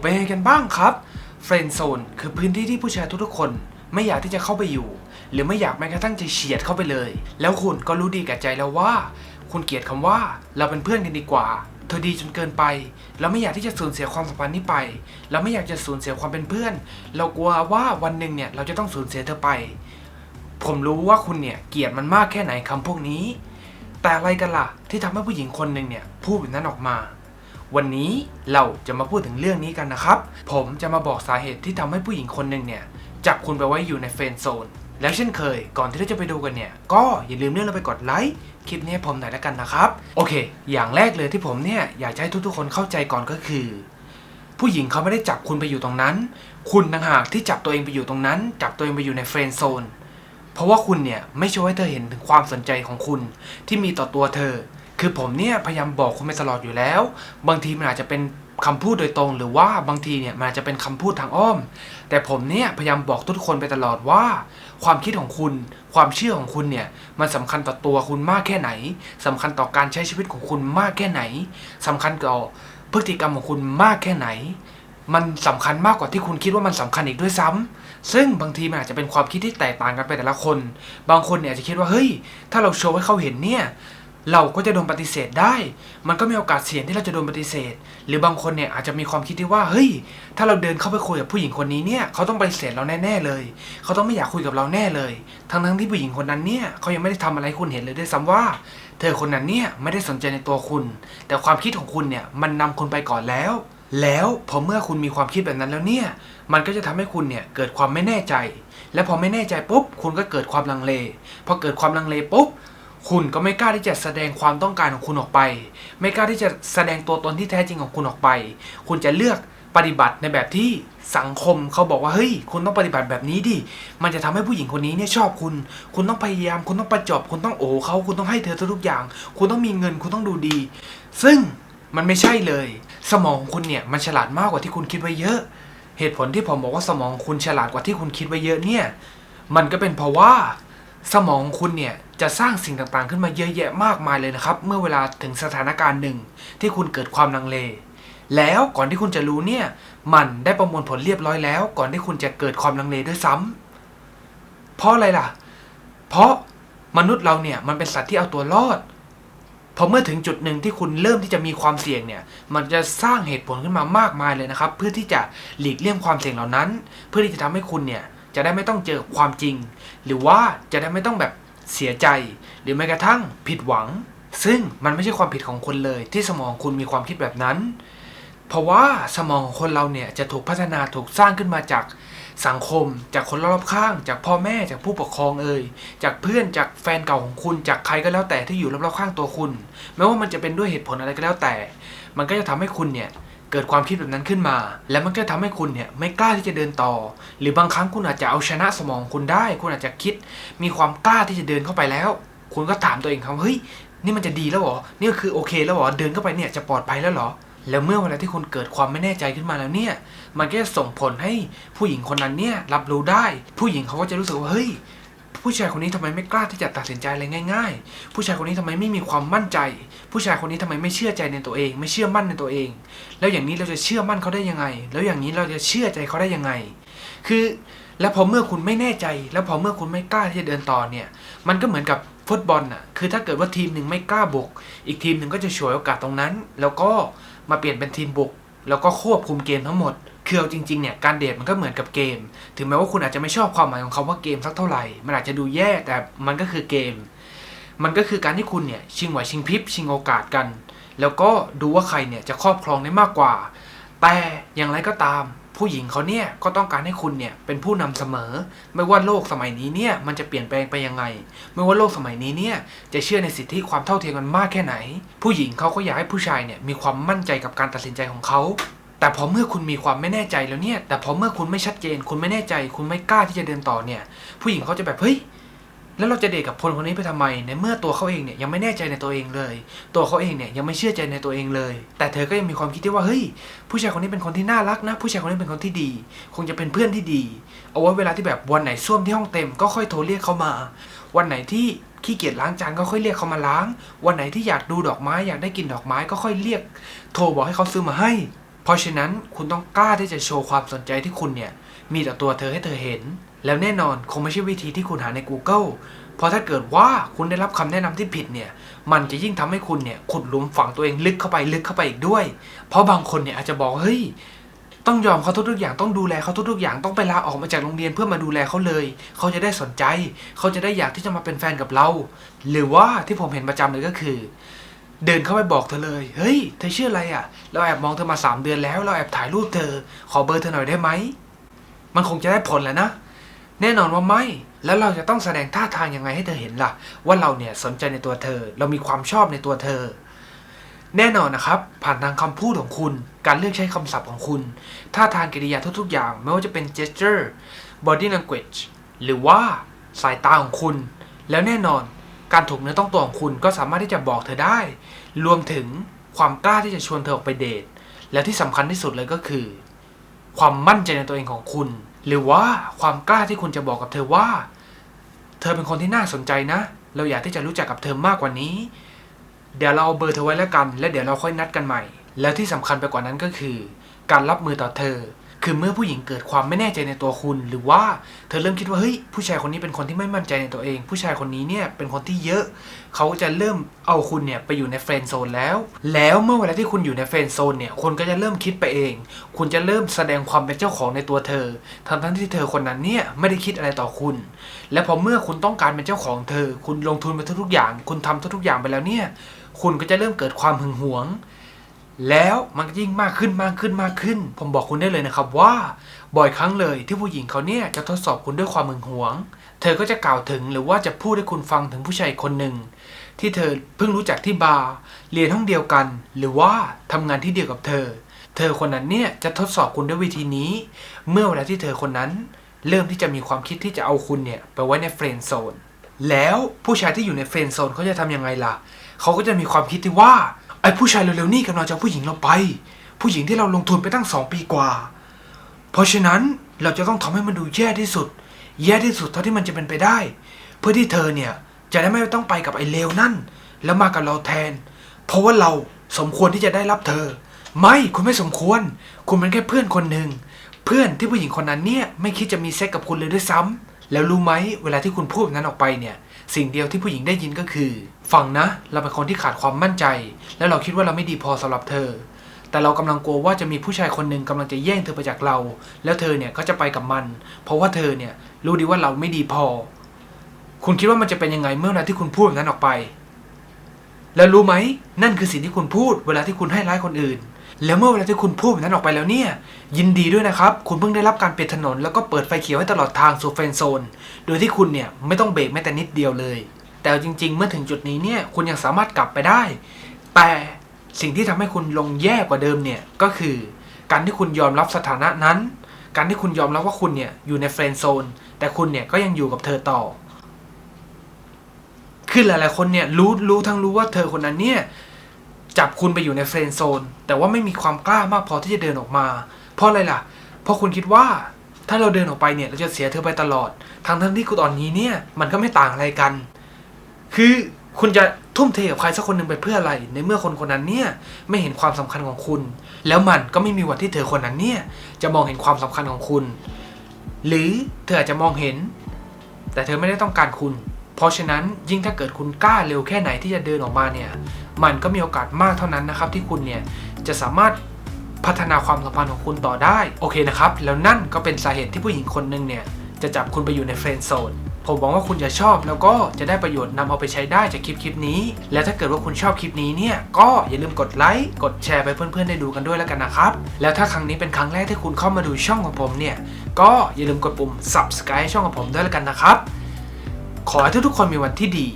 เป็นไงกันบ้างครับเฟรนด์โซนคือพื้นที่ที่ผู้ชายทุกๆคน ไม่อยากที่จะเข้าไปอยู่ หรือไม่อยากแม้กระทั่งจะเฉียดเข้าไปเลย แล้วคุณก็รู้ดีแก่ใจแล้วว่า คุณเกลียดคำว่าเราเป็นเพื่อนกันดีกว่า เธอดีจนเกินไป เราไม่อยากที่จะสูญเสียความสัมพันธ์นี้ไป เราไม่อยากจะสูญเสียความเป็นเพื่อน เรากลัวว่าวันหนึ่งเนี่ยเราจะต้องสูญเสียเธอไป ผมรู้ว่าคุณเนี่ยเกลียดมันมากแค่ไหนคำพวกนี้ แต่อะไรกันล่ะที่ทำให้ผู้หญิงคนหนึ่งเนี่ยพูดแบบนั้นออกมา วันนี้เราจะมาพูดถึงเรื่องนี้กันนะครับ ผมจะมาบอกสาเหตุที่ทำให้ผู้หญิงคนหนึ่งเนี่ย จับคุณไปไว้อยู่ในเฟรนด์โซน แล้วเช่นเคย ก่อนที่เราจะไปดูกันเนี่ย ก็อย่าลืมเลื่อนเราไปกดไลค์คลิปนี้ให้ผมหน่อยแล้วกันนะครับ โอเค อย่างแรกเลยที่ผมเนี่ยอยากให้ทุกๆ คนเข้าใจก่อนก็คือ ผู้หญิงเขาไม่ได้จับคุณไปอยู่ตรงนั้น คุณต่างหากที่จับตัวเองไปอยู่ตรงนั้น จับตัวเองไปอยู่ในเฟรนด์โซน เพราะว่าคุณเนี่ยไม่ช่วยให้เธอเห็นถึงความสนใจของคุณที่มีต่อตัวเธอ คือผมเนี่ยพยายามบอกคุณมาตลอดอยู่แล้ว บางทีมันอาจจะเป็นคำพูดโดยตรง หรือว่าบางทีเนี่ยมันอาจจะเป็นคำพูดทางอ้อม แต่ผมเนี่ยพยายามบอกทุกคนไปตลอดว่า ความคิดของคุณ ความเชื่อของคุณเนี่ยมันสำคัญต่อตัวคุณมากแค่ไหนสำคัญต่อการใช้ชีวิตของคุณมากแค่ไหนสำคัญต่อพฤติกรรมของคุณมากแค่ไหน มันสำคัญมากกว่าที่คุณคิดว่ามันสำคัญอีกด้วยซ้ำซึ่งบางทีมันอาจจะเป็นความคิดที่แตกต่างกันไปแต่ละคน บางคนเนี่ยอาจจะคิดว่าเฮ้ย ถ้าเราโชว์ให้เขาเห็นเนี่ย เราก็จะโดนปฏิเสธได้ มันก็มีโอกาสเสี่ยงที่เราจะโดนปฏิเสธ หรือบางคนเนี่ยอาจจะมีความคิดที่ว่า เฮ้ย ถ้าเราเดินเข้าไปคุยกับผู้หญิงคนนี้เนี่ย เขาต้องปฏิเสธเราแน่ๆเลย เขาต้องไม่อยากคุยกับเราแน่เลย ทั้งๆที่ผู้หญิงคนนั้นเนี่ย เขายังไม่ได้ทำอะไรคุณเห็นเลยด้วยซ้ำว่า เธอคนนั้นเนี่ยไม่ได้สนใจในตัวคุณ แต่ความคิดของคุณเนี่ยมันนำคุณไปก่อนแล้ว แล้วพอเมื่อคุณมีความคิดแบบนั้นแล้วเนี่ย มันก็จะทำให้คุณเนี่ยเกิดความไม่แน่ใจ และพอไม่แน่ใจปุ๊บ คุณก็เกิดความลังเล พอเกิดความลังเลปุ๊บ คุณก็ไม่กล้าที่จะแสดงความต้องการของคุณออกไป ไม่กล้าที่จะแสดงตัวตนที่แท้จริงของคุณออกไป คุณจะเลือกปฏิบัติในแบบที่สังคมเขาบอกว่าเฮ้ย คุณต้องปฏิบัติแบบนี้ดิ มันจะทำให้ผู้หญิงคนนี้เนี่ยชอบคุณ คุณต้องพยายาม คุณต้องประจบ คุณต้องโอ้เขา คุณต้องให้เธอทุกอย่าง คุณต้องมีเงิน คุณต้องดูดี ซึ่งมันไม่ใช่เลย สมองของคุณเนี่ยมันฉลาดมากกว่าที่คุณคิดไว้เยอะ เหตุผลที่ผมบอกว่าสมองคุณฉลาดกว่าที่คุณคิดไว้เยอะเนี่ย มันก็เป็นเพราะว่า สมองคุณเนี่ย จะสร้างสิ่งต่างๆ ขึ้นมาเยอะแยะมากมายเลยนะครับ เมื่อเวลาถึงสถานการณ์หนึ่งที่คุณเกิดความลังเล แล้วก่อนที่คุณจะรู้เนี่ย มันได้ประมวลผลเรียบร้อยแล้ว ก่อนที่คุณจะเกิดความลังเลด้วยซ้ำเพราะอะไรล่ะ เพราะมนุษย์เราเนี่ยมันเป็นสัตว์ที่เอาตัวรอดพอเมื่อถึงจุดหนึ่งที่คุณเริ่มที่จะมีความเสี่ยงเนี่ย มันจะสร้างเหตุผลขึ้นมามากมายเลยนะครับ เพื่อที่จะหลีกเลี่ยงความเสี่ยงเหล่านั้น เพื่อที่จะทำให้คุณเนี่ยจะได้ไม่ต้องเจอความจริง หรือว่าจะได้ไม่ต้องแบบ เสียใจ หรือแม้กระทั่งผิดหวัง ซึ่งมันไม่ใช่ความผิดของคุณเลย ที่สมองคุณมีความคิดแบบนั้น เพราะว่าสมองของคนเราเนี่ยจะถูกพัฒนาถูกสร้างขึ้นมาจากสังคม จากคนรอบข้าง จากพ่อแม่จากผู้ปกครองเอ่ยจากเพื่อนจากแฟนเก่าของคุณ จากใครก็แล้วแต่ที่อยู่รอบๆข้างตัวคุณ ไม่ว่ามันจะเป็นด้วยเหตุผลอะไรก็แล้วแต่ มันก็จะทำให้คุณเนี่ย เกิดความคิดแบบนั้นขึ้นมา แล้วมันก็จะทำให้คุณเนี่ยไม่กล้าที่จะเดินต่อ หรือบางครั้งคุณอาจจะเอาชนะสมองคุณได้ คุณอาจจะคิด มีความกล้าที่จะเดินเข้าไปแล้ว คุณก็ถามตัวเองครับเฮ้ยนี่มันจะดีแล้วหรอ นี่คือโอเคแล้วหรอ เดินเข้าไปเนี่ยจะปลอดภัยแล้วหรอ แล้วเมื่อเวลาที่คุณเกิดความไม่แน่ใจขึ้นมาแล้วเนี่ย มันก็จะส่งผลให้ผู้หญิงคนนั้นเนี่ยรับรู้ได้ ผู้หญิงเขาก็จะรู้สึกว่าเฮ้ย ผู้ชายคนนี้ทำไมไม่กล้าที่จะตัดสินใจอะไรง่าย ๆ ผู้ชายคนนี้ทำไมไม่มีความมั่นใจ ผู้ชายคนนี้ทำไมไม่เชื่อใจในตัวเอง ไม่เชื่อมั่นในตัวเอง แล้วอย่างนี้เราจะเชื่อมั่นเขาได้ยังไง แล้วอย่างนี้เราจะเชื่อใจเขาได้ยังไง คือแล้วพอเมื่อคุณไม่แน่ใจ แล้วพอเมื่อคุณไม่กล้าที่จะเดินต่อเนี่ย มันก็เหมือนกับฟุตบอลน่ะ คือถ้าเกิดว่าทีมหนึ่งไม่กล้าบุก อีกทีมหนึ่งก็จะฉวยโอกาสตรงนั้น แล้วก็มาเปลี่ยนเป็นทีมบุก แล้วก็ควบคุมเกมทั้งหมด คือเอาจริงๆเนี่ยการเดทมันก็เหมือนกับเกม ถึงแม้ว่าคุณอาจจะไม่ชอบความหมายของคาว่าเกมสักเท่าไหร่ มันอาจจะดูแย่แต่มันก็คือเกม มันก็คือการที่คุณเนี่ยชิงไหวชิงพริบชิงโอกาสกัน แล้วก็ดูว่าใครเนี่ยจะครอบครองได้มากกว่า แต่อย่างไรก็ตาม ผู้หญิงเขาเนี่ยก็ต้องการให้คุณเนี่ยเป็นผู้นำเสมอ ไม่ว่าโลกสมัยนี้เนี่ยมันจะเปลี่ยนแปลงไปยังไง ไม่ว่าโลกสมัยนี้เนี่ยจะเชื่อในสิทธิความเท่าเทียมกันมากแค่ไหน ผู้หญิงเขาก็อยากให้ผู้ชายเนี่ยมีความมั่นใจกับการตัดสินใจของเขาแต่พอเมื่อคุณมีความไม่แน่ใจแล้วเนี่ย แต่พอเมื่อคุณไม่ชัดเจน คุณไม่แน่ใจ คุณไม่กล้าที่จะเดินต่อเนี่ย ผู้หญิงเขาจะแบบเฮ้ย แล้วเราจะเดทกับคนคนนี้ไปทำไมในเมื่อตัวเขาเองเนี่ยยังไม่แน่ใจในตัวเองเลย ตัวเขาเองเนี่ยยังไม่เชื่อใจในตัวเองเลย แต่เธอก็ยังมีความคิดที่ว่าเฮ้ยผู้ชายคนนี้เป็นคนที่น่ารักนะ ผู้ชายคนนี้เป็นคนที่ดี คงจะเป็นเพื่อนที่ดี เอาไว้เวลาที่แบบวันไหนส้วมที่ห้องเต็มก็ค่อยโทรเรียกเขามา วันไหนที่ขี้เกียจล้างจานก็ค่อยเรียกเขามาล้าง วันไหนที่อยากดูดอกไม้อยากได้กลินดอกไม้ก็ค่อยเรียก โทรบอกให้เขาซื้อมาให้ เพราะฉะนั้นคุณต้องกล้าที่จะโชว์ความสนใจที่คุณเนี่ยมีต่อตัวเธอให้เธอเห็น แล้วแน่นอนคงไม่ใช่วิธีที่คุณหาใน Google เพราะถ้าเกิดว่าคุณได้รับคำแนะนำที่ผิดเนี่ย มันจะยิ่งทำให้คุณเนี่ยขุดหลุมฝังตัวเองลึกเข้าไปลึกเข้าไปอีกด้วย เพราะบางคนเนี่ยอาจจะบอกเฮ้ยต้องยอมเขาทุกๆอย่างต้องดูแลเขาทุกๆอย่างต้องไปลาออกมาจากโรงเรียนเพื่อมาดูแลเขาเลย เขาจะได้สนใจ เขาจะได้อยากที่จะมาเป็นแฟนกับเรา หรือว่าที่ผมเห็นประจำเลยก็คือ เดินเข้าไปบอกเธอเลยเฮ้ยเธอชื่ออะไรอะ เราแอบมองเธอมาสามเดือนแล้ว เราแอบถ่ายรูปเธอ ขอเบอร์เธอหน่อยได้ไหมมันคงจะได้ผลแหล้วนะ แน่นอนว่าไม่ แล้วเราจะต้องแสดงท่าทางยังไงให้เธอเห็นล่ะ ว่าเราเนี่ยสนใจในตัวเธอ เรามีความชอบในตัวเธอ แน่นอนนะครับ ผ่านทางคำพูดของคุณ การเลือกใช้คำศัพท์ของคุณ ท่าทางกิริยาทุกๆ อย่าง ไม่ว่าจะเป็น gesture body language หรือว่าสายตาของคุณ แล้วแน่นอน การถูกเนื้อต้องตัวของคุณก็สามารถที่จะบอกเธอได้ รวมถึงความกล้าที่จะชวนเธอออกไปเดท และที่สำคัญที่สุดเลยก็คือ ความมั่นใจในตัวเองของคุณหรือว่าความกล้าที่คุณจะบอกกับเธอว่า เธอเป็นคนที่น่าสนใจนะ เราอยากที่จะรู้จักกับเธอมากกว่านี้ เดี๋ยวเราเอาเบอร์เธอไว้แล้วกัน และเดี๋ยวเราค่อยนัดกันใหม่ แล้วที่สำคัญไปกว่านั้นก็คือ การรับมือต่อเธอ คือเมื่อผู้หญิงเกิดความไม่แน่ใจในตัวคุณ หรือว่าเธอเริ่มคิดว่าเฮ้ยผู้ชายคนนี้เป็นคนที่ไม่มั่นใจในตัวเอง ผู้ชายคนนี้เนี่ยเป็นคนที่เยอะ เขาจะเริ่มเอาคุณเนี่ยไปอยู่ในเฟรนด์โซนแล้ว แล้วเมื่อเวลาที่คุณอยู่ในเฟรนด์โซนเนี่ยคนก็จะเริ่มคิดไปเอง คุณจะเริ่มแสดงความเป็นเจ้าของในตัวเธอทั้งทั้งที่เธอคนนั้นเนี่ยไม่ได้คิดอะไรต่อคุณ และพอเมื่อคุณต้องการเป็นเจ้าของเธอ คุณลงทุนไปทุกๆอย่าง คุณทำทุกๆอย่างไปแล้วเนี่ยคุณก็จะเริ่มเกิดความหึงหวง แล้วมันยิ่งมากขึ้นมากขึ้นมากขึ้น ผมบอกคุณได้เลยนะครับว่าบ่อยครั้งเลยที่ผู้หญิงเขาเนี่ยจะทดสอบคุณด้วยความหึงหวง เธอก็จะกล่าวถึงหรือว่าจะพูดให้คุณฟังถึงผู้ชายคนหนึ่ง ที่เธอเพิ่งรู้จักที่บาร์เรียนห้องเดียวกัน หรือว่าทำงานที่เดียวกับเธอ เธอคนนั้นเนี่ยจะทดสอบคุณด้วยวิธีนี้ เมื่อเวลาที่เธอคนนั้น เริ่มที่จะมีความคิดที่จะเอาคุณเนี่ยไปไว้ในเฟรนด์โซนแล้วผู้ชายที่อยู่ในเฟรนด์โซนเขาจะทำยังไงล่ะเขาก็จะมีความคิดที่ว่า ไอ้ผู้ชายเร็วๆนี่กำลังจะเอาผู้หญิงเราไป ผู้หญิงที่เราลงทุนไปตั้งสองปีกว่า เพราะฉะนั้นเราจะต้องทำให้มันดูแย่ที่สุด แย่ที่สุดเท่าที่มันจะเป็นไปได้ เพื่อที่เธอเนี่ยจะได้ไม่ต้องไปกับไอ้เลวนั่น แล้วมากับเราแทน เพราะว่าเราสมควรที่จะได้รับเธอ ไม่คุณไม่สมควร คุณเป็นแค่เพื่อนคนหนึ่งเพื่อนที่ผู้หญิงคนนั้นเนี่ยไม่คิดจะมีเซ็กกับคุณเลยด้วยซ้ำแล้วรู้ไหมเวลาที่คุณพูดแบบนั้นออกไปเนี่ย สิ่งเดียวที่ผู้หญิงได้ยินก็คือฟังนะ เราเป็นคนที่ขาดความมั่นใจ แล้วเราคิดว่าเราไม่ดีพอสำหรับเธอ แต่เรากำลังกลัวว่าจะมีผู้ชายคนหนึ่งกำลังจะแย่งเธอไปจากเรา แล้วเธอเนี่ยก็จะไปกับมัน เพราะว่าเธอเนี่ยรู้ดีว่าเราไม่ดีพอ คุณคิดว่ามันจะเป็นยังไงเมื่อเวลาที่คุณพูดแบบนั้นออกไป แล้วรู้ไหมนั่นคือสิ่งที่คุณพูด เวลาที่คุณให้ร้ายคนอื่น แล้วเมื่อเวลาที่คุณพูดแบบนั้นออกไปแล้วเนี่ย ยินดีด้วยนะครับ คุณเพิ่งได้รับการปิดถนน แล้วก็เปิดไฟเขียวให้ตลอดทางสู่เฟรนโซน โดยที่คุณเนี่ยไม่ต้องเบรกแม้แต่นิดเดียวเลย แต่จริง ๆ เมื่อถึงจุดนี้เนี่ยคุณยังสามารถกลับไปได้ แต่สิ่งที่ทำให้คุณลงแย่กว่าเดิมเนี่ยก็คือ การที่คุณยอมรับสถานะนั้น การที่คุณยอมรับว่าคุณเนี่ยอยู่ในเฟรนโซนแต่คุณเนี่ยก็ยังอยู่กับเธอต่อคือหลายๆคนเนี่ยรู้รู้ทั้งรู้ว่าเธอคนนั้นเนี่ย จับคุณไปอยู่ในเฟรนด์โซน แต่ว่าไม่มีความกล้ามากพอที่จะเดินออกมา เพราะอะไรล่ะ เพราะคุณคิดว่าถ้าเราเดินออกไปเนี่ยเราจะเสียเธอไปตลอด ทั้งทั้งที่กูตอนนี้เนี่ยมันก็ไม่ต่างอะไรกัน คือคุณจะทุ่มเทกับใครสักคนหนึ่งไปเพื่ออะไร ในเมื่อคนคนนั้นเนี่ยไม่เห็นความสำคัญของคุณ แล้วมันก็ไม่มีวันที่เธอคนนั้นเนี่ยจะมองเห็นความสำคัญของคุณ หรือเธออาจจะมองเห็น แต่เธอไม่ได้ต้องการคุณ เพราะฉะนั้นยิ่งถ้าเกิดคุณกล้าเร็วแค่ไหนที่จะเดินออกมาเนี่ย มันก็มีโอกาสมากเท่านั้นนะครับที่คุณเนี่ยจะสามารถพัฒนาความสัมพันธ์ของคุณต่อได้โอเคนะครับ แล้วนั่นก็เป็นสาเหตุที่ผู้หญิงคนหนึ่งเนี่ยจะจับคุณไปอยู่ในเฟรนด์โซนผมหวังว่าคุณจะชอบแล้วก็จะได้ประโยชน์นำเอาไปใช้ได้จากคลิปคลิปนี้ และถ้าเกิดว่าคุณชอบคลิปนี้เนี่ย ก็อย่าลืมกดไลค์ กดแชร์ไปเพื่อนๆได้ดูกันด้วยแล้วกันนะครับ แล้วถ้าครั้งนี้เป็นครั้งแรกที่คุณเข้ามาดูช่องของผมเนี่ย ก็อย่าลืมกดปุ่ม subscribe ช่องของผมด้วยแล้วกันนะครับ ขอให้ทุกๆคนมีวันที่ดี